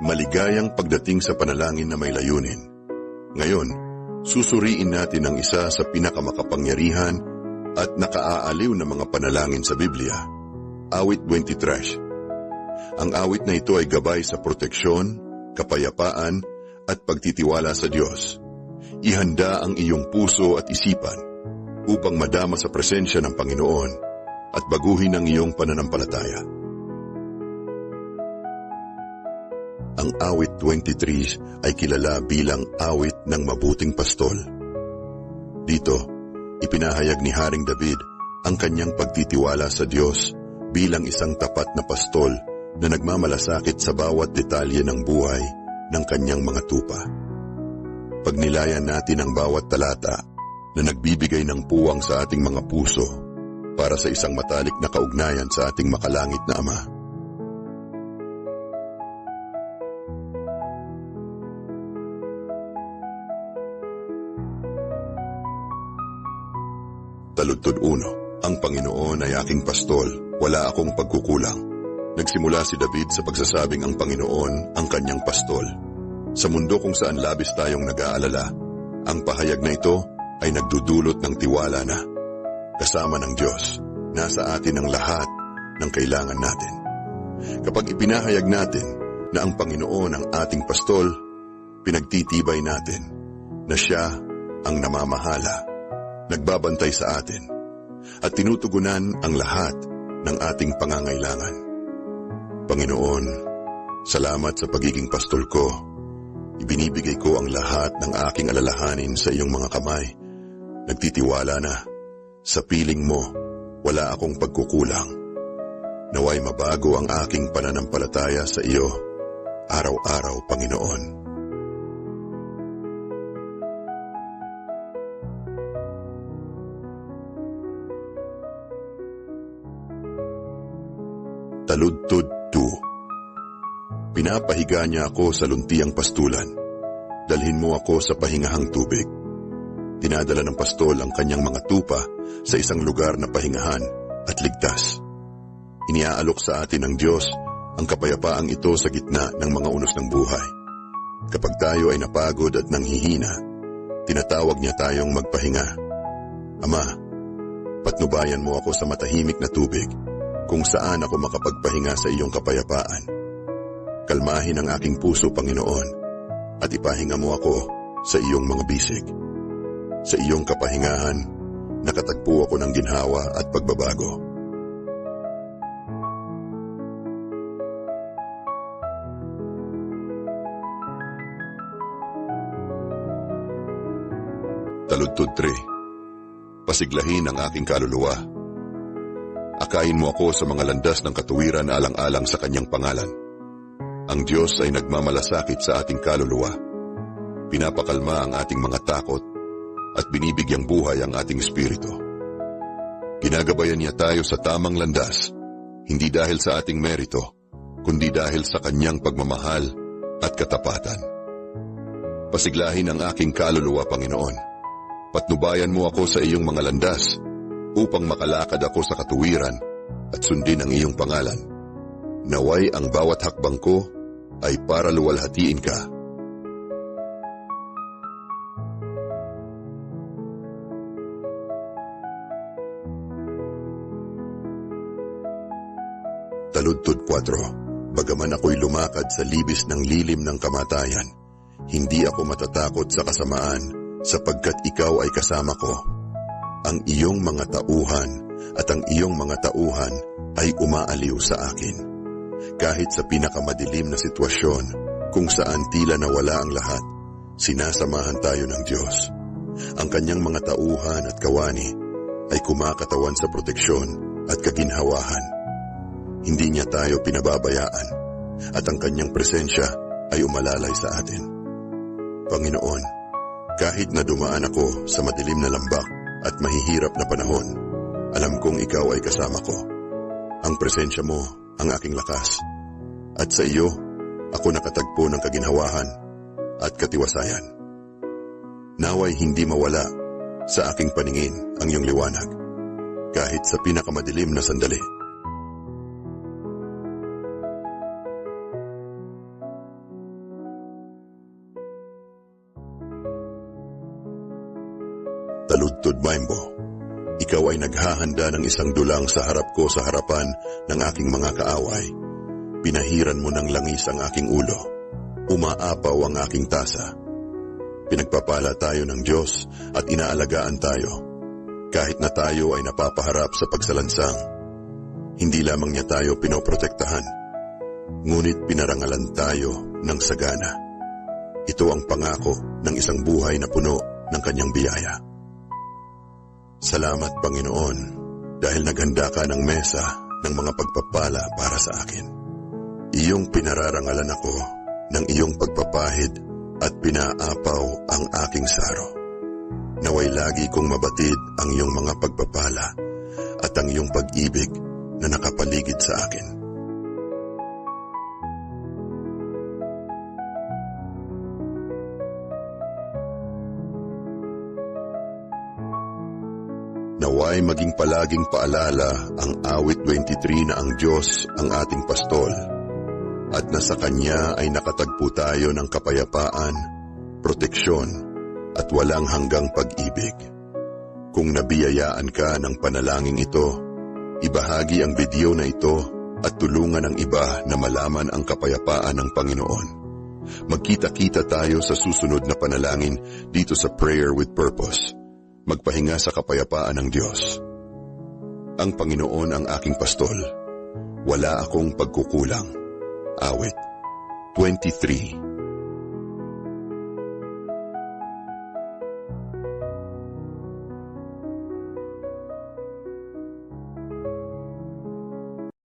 Maligayang pagdating sa panalangin na may layunin. Ngayon, susuriin natin ang isa sa pinakamakapangyarihan at nakaaaliw na mga panalangin sa Biblia. Awit 23. Ang awit na ito ay gabay sa proteksyon, kapayapaan at pagtitiwala sa Diyos. Ihanda ang iyong puso at isipan upang madama sa presensya ng Panginoon at baguhin ang iyong pananampalataya. Ang awit 23 ay kilala bilang awit ng mabuting pastol. Dito, ipinahayag ni Haring David ang kanyang pagtitiwala sa Diyos bilang isang tapat na pastol na nagmamalasakit sa bawat detalye ng buhay ng kanyang mga tupa. Pagnilayan natin ang bawat talata na nagbibigay ng puwang sa ating mga puso para sa isang matalik na kaugnayan sa ating makalangit na Ama. Taludtod uno, ang Panginoon ay aking pastol, wala akong pagkukulang. Nagsimula si David sa pagsasabing ang Panginoon ang kanyang pastol. Sa mundo kung saan labis tayong nag-aalala, ang pahayag na ito ay nagdudulot ng tiwala na kasama ng Diyos, nasa atin ang lahat ng kailangan natin. Kapag ipinahayag natin na ang Panginoon ang ating pastol, pinagtitibay natin na siya ang namamahala, nagbabantay sa atin, at tinutugunan ang lahat ng ating pangangailangan. Panginoon, salamat sa pagiging pastol ko. Ibinibigay ko ang lahat ng aking alalahanin sa iyong mga kamay. Nagtitiwala na, sa piling mo, wala akong pagkukulang. Naway mabago ang aking pananampalataya sa iyo, araw-araw, Panginoon. Taludtod 2 Pinapahiga niya ako sa luntiang pastulan. Dalhin mo ako sa pahingahang tubig. Dinadala ng pastol ang kanyang mga tupa sa isang lugar na pahingahan at ligtas. Iniaalok sa atin ng Diyos ang kapayapaang ito sa gitna ng mga unos ng buhay. Kapag tayo ay napagod at nanghihina, tinatawag niya tayong magpahinga. Ama, patnubayan mo ako sa matahimik na tubig kung saan ako makapagpahinga sa iyong kapayapaan. Kalmahin ang aking puso, Panginoon, at ipahinga mo ako sa iyong mga bisig. Sa iyong kapahingahan, nakatagpo ako ng ginhawa at pagbabago. Taludtod 3 Pasiglahin ang aking kaluluwa. Akayin mo ako sa mga landas ng katuwiran alang-alang sa kanyang pangalan. Ang Diyos ay nagmamalasakit sa ating kaluluwa. Pinapakalma ang ating mga takot at binibigyang buhay ang ating espiritu. Ginagabayan niya tayo sa tamang landas, hindi dahil sa ating merito, kundi dahil sa kanyang pagmamahal at katapatan. Pasiglahin ang aking kaluluwa, Panginoon. Patnubayan mo ako sa iyong mga landas upang makalakad ako sa katuwiran at sundin ang iyong pangalan. Naway ang bawat hakbang ko ay para luwalhatiin ka. Taludtod 4 Bagaman ako'y lumakad sa libis ng lilim ng kamatayan, hindi ako matatakot sa kasamaan sapagkat ikaw ay kasama ko. Ang iyong mga tauhan at ang iyong mga tauhan ay umaaliw sa akin. Kahit sa pinakamadilim na sitwasyon kung saan tila nawala ang lahat, sinasamahan tayo ng Diyos. Ang kanyang mga tauhan at kawani ay kumakatawan sa proteksyon at kaginhawahan. Hindi niya tayo pinababayaan at ang kanyang presensya ay umalalay sa atin. Panginoon, kahit na dumaan ako sa madilim na lambak at mahihirap na panahon, alam kong ikaw ay kasama ko. Ang presensya mo ang aking lakas. At sa iyo, ako nakatagpo ng kaginhawahan at katiwasayan. Naway hindi mawala sa aking paningin ang iyong liwanag, kahit sa pinakamadilim na sandali. Taludtod Maimbo. Ikaw ay naghahanda ng isang dulang sa harap ko sa harapan ng aking mga kaaway. Pinahiran mo ng langis ang aking ulo. Umaapaw ang aking tasa. Pinagpapala tayo ng Diyos at inaalagaan tayo. Kahit na tayo ay napapaharap sa pagsalansang. Hindi lamang niya tayo pinoprotektahan. Ngunit pinarangalan tayo ng sagana. Ito ang pangako ng isang buhay na puno ng kanyang biyaya. Salamat Panginoon dahil naghanda ka ng mesa ng mga pagpapala para sa akin. Iyong pinararangalan ako ng iyong pagpapahid at pinaapaw ang aking saro. Naway lagi kong mabatid ang iyong mga pagpapala at ang iyong pag-ibig na nakapaligid sa akin. Naway maging palaging paalala ang awit 23 na ang Diyos ang ating pastol at na sa Kanya ay nakatagpo tayo ng kapayapaan, proteksyon at walang hanggang pag-ibig. Kung nabiyayaan ka ng panalangin ito, ibahagi ang video na ito at tulungan ang iba na malaman ang kapayapaan ng Panginoon. Magkita-kita tayo sa susunod na panalangin dito sa Prayer with Purpose magpahinga sa kapayapaan ng Diyos. Ang Panginoon ang aking pastol. Wala akong pagkukulang. Awit 23